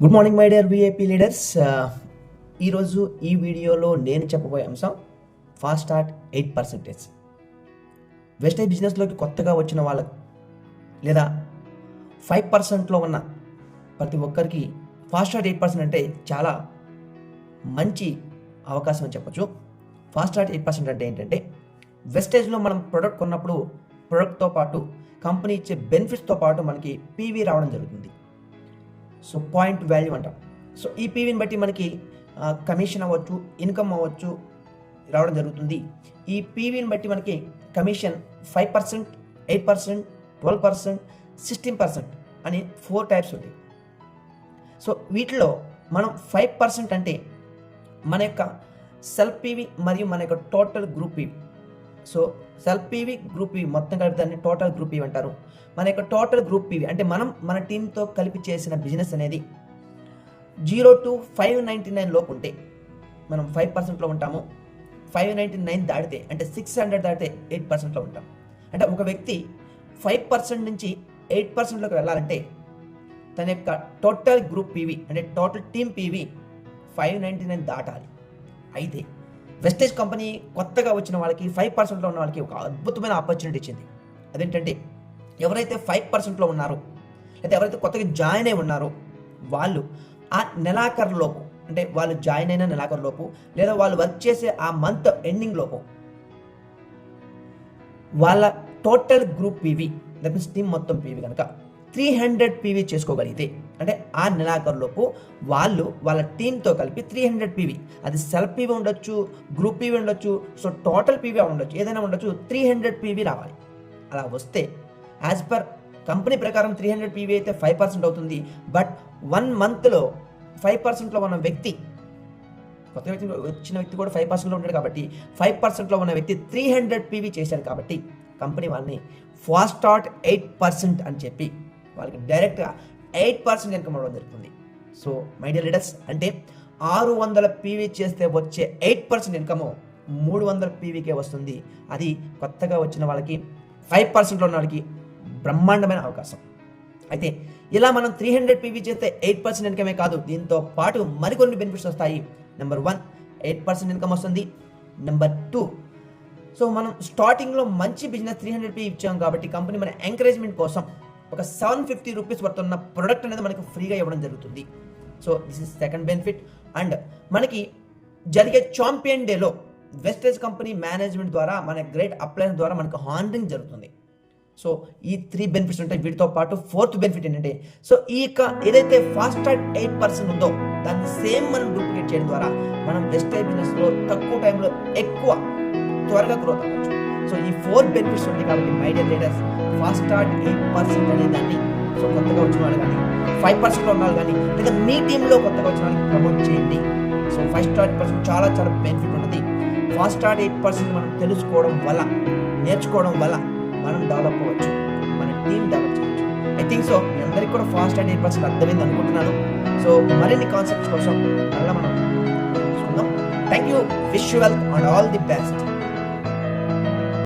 Good morning my dear VIP leaders ఈరోజు ఈ వీడియోలో నేను చెప్పబోయే అంశం fast start eight percentage wastage బిజినెస్లోకి కొత్తగా వచ్చిన వాళ్ళకు లేదా ఫైవ్ పర్సెంట్లో ఉన్న ప్రతి ఒక్కరికి ఫాస్ట్ స్టార్ట్ ఎయిట్ పర్సెంట్ అంటే చాలా మంచి అవకాశం అని చెప్పొచ్చు. ఫాస్ట్ స్టార్ట్ ఎయిట్ పర్సెంట్ అంటే ఏంటంటే వెస్టేజ్లో మనం ప్రొడక్ట్ కొన్నప్పుడు ప్రొడక్ట్తో పాటు కంపెనీ ఇచ్చే బెనిఫిట్స్తో పాటు మనకి పీవీ రావడం జరుగుతుంది. సో పాయింట్ వాల్యూ అంటాం. సో ఈ పీవీని బట్టి మనకి కమిషన్ అవ్వచ్చు ఇన్కమ్ అవ్వచ్చు రావడం జరుగుతుంది. ఈ పీవీని బట్టి మనకి commission five percent eight percent twelve percent sixteen percent అని ఫోర్ టైప్స్ ఉంటాయి. సో వీటిలో మనం ఫైవ్ పర్సెంట్ అంటే మన యొక్క సెల్ఫ్ పీవీ మరియు మన యొక్క total group PV so self PV group PV మొత్తం కలిపి దాన్ని టోటల్ గ్రూప్ పీవీ అంటారు. మన యొక్క టోటల్ గ్రూప్ పీవీ అంటే మనం మన టీంతో కలిపి చేసిన బిజినెస్ అనేది zero to five ninety nine లోపు ఉంటే మనం ఫైవ్ పర్సెంట్లో ఉంటాము. ఫైవ్ నైంటీ నైన్ దాటితే అంటే సిక్స్ హండ్రెడ్ దాటితే ఎయిట్ పర్సెంట్లో ఉంటాం. అంటే ఒక వ్యక్తి ఫైవ్ పర్సెంట్ నుంచి ఎయిట్ పర్సెంట్లోకి వెళ్ళాలంటే తన యొక్క టోటల్ గ్రూప్ పీవీ అంటే total team PV five ninety nine దాటాలి. అయితే వెస్టేజ్ కంపెనీ కొత్తగా వచ్చిన వాళ్ళకి ఫైవ్ పర్సెంట్లో ఉన్న వాళ్ళకి ఒక అద్భుతమైన ఆపర్చునిటీ ఇచ్చింది. అదేంటంటే ఎవరైతే ఫైవ్ పర్సెంట్లో ఉన్నారో లేదా ఎవరైతే కొత్తగా జాయిన్ అయి ఉన్నారో వాళ్ళు ఆ నెలాఖరు లోపు అంటే వాళ్ళు జాయిన్ అయిన నెలాఖరు లోపు లేదా వాళ్ళు వర్క్ చేసే ఆ మంత్ ఎండింగ్ లోపు వాళ్ళ total group PV that means team మొత్తం పీవీ కనుక త్రీ హండ్రెడ్ పీవీ చేసుకోగలిగితే అంటే ఆ నెలాఖరులోపు వాళ్ళు వాళ్ళ టీంతో కలిపి త్రీ హండ్రెడ్ పీవీ అది సెల్ఫ్ పీవీ ఉండొచ్చు గ్రూప్ పీవీ ఉండొచ్చు సో టోటల్ పీవీ ఉండొచ్చు ఏదైనా ఉండొచ్చు త్రీ హండ్రెడ్ పీవీ రావాలి. అలా వస్తే యాజ్ పర్ కంపెనీ ప్రకారం త్రీ హండ్రెడ్ పీవీ అయితే ఫైవ్ పర్సెంట్ అవుతుంది బట్ వన్ మంత్లో ఫైవ్ పర్సెంట్లో ఉన్న వ్యక్తి కొత్త వ్యక్తి వచ్చిన వ్యక్తి కూడా ఫైవ్ పర్సెంట్లో ఉంటాడు కాబట్టి ఫైవ్ పర్సెంట్లో ఉన్న వ్యక్తి త్రీ హండ్రెడ్ పీవీ చేశాడు కాబట్టి కంపెనీ వాళ్ళని ఫాస్ట్ స్టార్ట్ ఎయిట్ పర్సెంట్ అని చెప్పి వాళ్ళకి డైరెక్ట్గా ఎయిట్ పర్సెంట్ ఇన్కమ్ అవ్వడం జరుగుతుంది. సో మై డియర్ లీడర్స్ అంటే ఆరు వందల పీవీ చేస్తే వచ్చే ఎయిట్ పర్సెంట్ ఇన్కమ్ మూడు వందల పీవీకే వస్తుంది. అది కొత్తగా వచ్చిన వాళ్ళకి ఫైవ్ పర్సెంట్లో ఉన్న వాళ్ళకి బ్రహ్మాండమైన అవకాశం. అయితే ఇలా మనం త్రీ హండ్రెడ్ పీవీ చేస్తే ఎయిట్ పర్సెంట్ ఇన్కమే కాదు దీంతో పాటు మరికొన్ని బెనిఫిట్స్ వస్తాయి. Number one eight percent income వస్తుంది. నెంబర్ టూ సో మనం స్టార్టింగ్లో మంచి బిజినెస్ త్రీ హండ్రెడ్ పీ ఇచ్చాం కాబట్టి కంపెనీ మన ఎంకరేజ్మెంట్ కోసం ఒక సెవెన్ ఫిఫ్టీ రూపీస్ వర్త్ ఉన్న ప్రొడక్ట్ అనేది మనకి ఫ్రీగా ఇవ్వడం జరుగుతుంది. So this is second benefit and మనకి జరిగే చాంపియన్ డేలో వెస్టేజ్ కంపెనీ మేనేజ్మెంట్ ద్వారా మన గ్రేట్ అప్లయన్స్ ద్వారా మనకు హాండరింగ్ జరుగుతుంది. సో ఈ త్రీ బెనిఫిట్స్ ఉంటాయి. వీటితో పాటు ఫోర్త్ బెనిఫిట్ ఏంటంటే సో ఈ యొక్క ఏదైతే ఫాస్ట్ ట్రాక్ ఎయిట్ పర్సెంట్ ఉందో దాన్ని సేమ్ మనం డూప్లికేట్ చేయడం ద్వారా మనం వెస్టేజ్ బిజినెస్లో తక్కువ టైంలో ఎక్కువ త్వరగా గ్రోత్ అవ్వచ్చు. సో ఈ ఫోర్ బెనిఫిట్స్ ఉంటాయి కాబట్టి my dear leaders fast start eight percent అనే దాన్ని సో కొత్తగా వచ్చిన వాళ్ళు కానీ ఫైవ్ పర్సెంట్లో ఉన్న కానీ లేదా మీ టీంలో కొత్తగా వచ్చిన వాళ్ళకి ప్రమోట్ చేయండి. సో ఫైవ్ స్టార్ పర్సెంట్ చాలా చాలా బెనిఫిట్ ఉంటుంది. ఫాస్ట్ స్టార్ట్ ఎయిట్ పర్సెంట్ మనం తెలుసుకోవడం వల్ల నేర్చుకోవడం వల్ల మనం డెవలప్ అవ్వచ్చు. మన టీం డెవలప్ చేయవచ్చు. ఐ థింక్ సో మీ అందరికీ కూడా ఫాస్ట్ స్టార్ట్ ఎయిట్ పర్సెంట్ అర్థమైంది అనుకుంటున్నాను. సో మరిన్ని కాన్సెప్ట్స్ కోసం మళ్ళీ మనం చూసుకుందాం thank you wish you wealth and all the best